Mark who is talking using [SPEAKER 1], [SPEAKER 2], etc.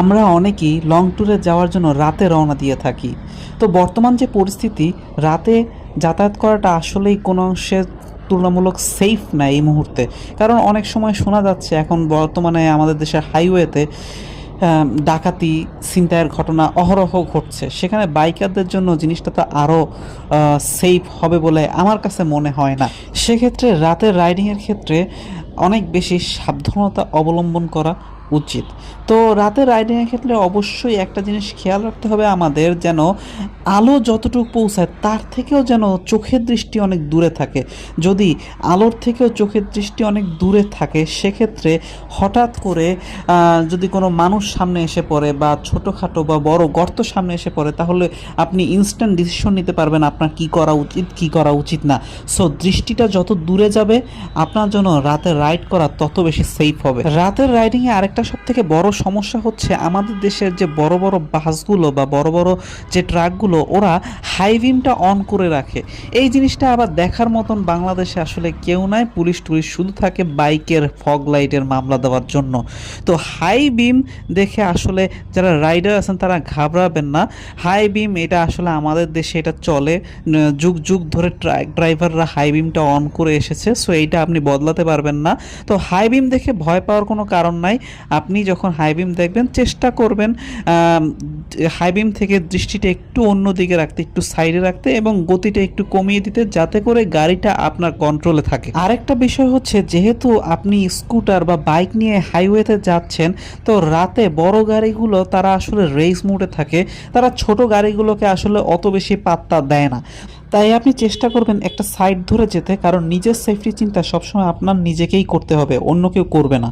[SPEAKER 1] আমরা অনেকেই লং ট্যুরে যাওয়ার জন্য রাতে রওনা দিয়ে থাকি। তো বর্তমান যে পরিস্থিতি, রাতে যাতায়াত করাটা আসলেই কোনো অংশে তুলনামূলক সেফ না এই মুহূর্তে। কারণ অনেক সময় শোনা যাচ্ছে, এখন বর্তমানে আমাদের দেশের হাইওয়েতে ডাকাতি, ছিনতাইয়ের ঘটনা অহরহ ঘটছে। সেখানে বাইকারদের জন্য জিনিসটা তো আরও সেফ হবে বলে আমার কাছে মনে হয় না। সেক্ষেত্রে রাতের রাইডিংয়ের ক্ষেত্রে অনেক বেশি সাবধানতা অবলম্বন করা উচিত। তো রাতে রাইডিংয়ের ক্ষেত্রে অবশ্যই একটা জিনিস খেয়াল রাখতে হবে আমাদের যেন আলো যতটুকু পৌঁছায়, তার থেকেও যেন চোখের দৃষ্টি অনেক দূরে থাকে। যদি আলোর থেকেও চোখের দৃষ্টি অনেক দূরে থাকে, সেক্ষেত্রে হঠাৎ করে যদি কোনো মানুষ সামনে এসে পড়ে বা ছোটোখাটো বা বড় গর্ত সামনে এসে পড়ে, তাহলে আপনি ইনস্ট্যান্ট ডিসিশন নিতে পারবেন আপনার কি করা উচিত, কি করা উচিত না। সো দৃষ্টিটা যত দূরে যাবে, আপনার জন্য রাতে রাইড করা তত বেশি সেফ হবে। রাতের রাইডিংয়ে আরেকটা সব থেকে বড় সমস্যা হচ্ছে, আমাদের দেশের যে বড় বড় বাসগুলো বা বড় বড় যে ট্রাকগুলো ওরা হাই বিমটা অন করে রাখে। এই জিনিসটা আবার দেখার মতন বাংলাদেশে আসলে কেউ নাই, পুলিশ টুলিশ শুধু থাকে বাইকের ফগ লাইটের মামলা দেওয়ার জন্য। তো হাই বিম দেখে আসলে যারা রাইডার আছেন তারা ঘাবড়াবেন না। হাই বিম এটা আসলে আমাদের দেশে এটা চলে। যুগ যুগ ধরে ট্রাক ড্রাইভাররা হাই বিমটা অন করে এসেছে সো এইটা আপনি বদলাতে পারবেন না। তো হাই বিম দেখে ভয় পাওয়ার কোনো কারণ নাই। আপনি যখন হাই বিম দেখবেন, চেষ্টা করবেন হাই বিম থেকে দৃষ্টিটা একটু অন্য দিকে রাখতে, একটু সাইডে রাখতে এবং গতিটা একটু কমিয়ে দিতে যাতে করে গাড়িটা আপনার কন্ট্রোলে থাকে। আরেকটা বিষয় হচ্ছে, যেহেতু আপনি স্কুটার বা বাইক নিয়ে হাইওয়েতে যাচ্ছেন, তো রাতে বড় গাড়িগুলো তারা আসলে রেস মোডে থাকে। তারা ছোট গাড়িগুলোকে আসলে অত বেশি পাত্তা দেয় না। তাই আপনি চেষ্টা করবেন একটা সাইড ধরে যেতে, কারণ নিজের সেফটি চিন্তা সবসময় আপনার নিজেকেই করতে হবে, অন্য কেউ করবে না।